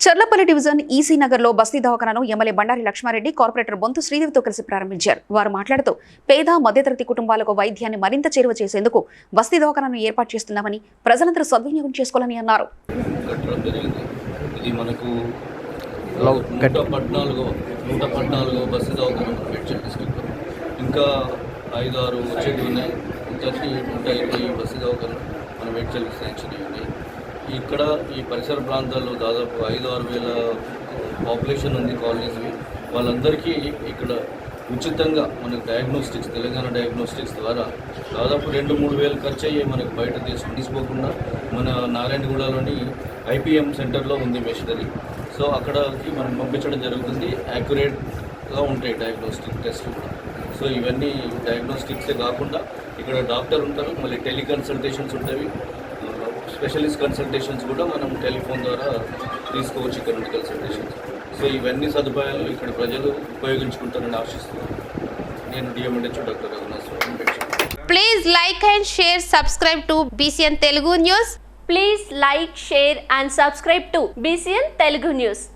Cherlapalli division EC నగర్లో బస్తీ దవాఖానను ఎమ్మెల్యే బండారి లక్ష్మారెడ్డి కార్పొరేటర్ బొంతు శ్రీదేవితో కలిసి ప్రారంభించారు. వారు మాట్లాడుతూ పేద మధ్యతరగతి కుటుంబాలకు వైద్యాన్ని మరింత చేరువ చేసేందుకు బస్తీ దవాఖానను ఏర్పాటు చేస్తున్నామని ప్రజలందరూ సద్వినియోగం చేసుకోవాలని అన్నారు. ఇంకా ఐదు ఆరు వచ్చేవి ఉన్నాయి నూట ఇరవై బస్సు దవాఖాన మన శాంక్షన్ అయ్యింది ఇక్కడ ఈ పరిసర ప్రాంతాల్లో దాదాపు ఐదు ఆరు వేల పాపులేషన్ ఉంది కాలనీస్వి. వాళ్ళందరికీ ఇక్కడ ఉచితంగా మనకు డయాగ్నోస్టిక్స్ తెలంగాణ డయాగ్నోస్టిక్స్ ద్వారా దాదాపు రెండు మూడు వేలు ఖర్చు అయ్యే మనకు బయట తీసుకు తీసుకోకుండా మన నారాయణగూడలోని ఐపీఎం సెంటర్లో ఉంది మెషినరీ. సో అక్కడికి మనం పంపించడం జరుగుతుంది. యాక్యురేట్గా ఉంటాయి డయాగ్నోస్టిక్ టెస్ట్ కూడా. సో ఇవన్నీ డయాగ్నోస్టిక్సే కాకుండా ఇక్కడ డాక్టర్ ఉంటారు మళ్ళీ టెలికన్సల్టేషన్స్ ఉంటాయి. స్పెషలిస్ట్ కన్సల్టేషన్స్ కూడా మనం టెలిఫోన్ ద్వారా తీసుకోవచ్చు ఇక్కడ కన్సల్టేషన్స్ సో ఇవన్నీ సదుపాయాలు ఇక్కడ ప్రజలు ఉపయోగించుకుంటారని ఆశిస్తున్నాను నేను DMHO doctor Raghunath Swamy Medchal. Please like and share, subscribe to BCN Telugu News. Please like, share and subscribe to BCN Telugu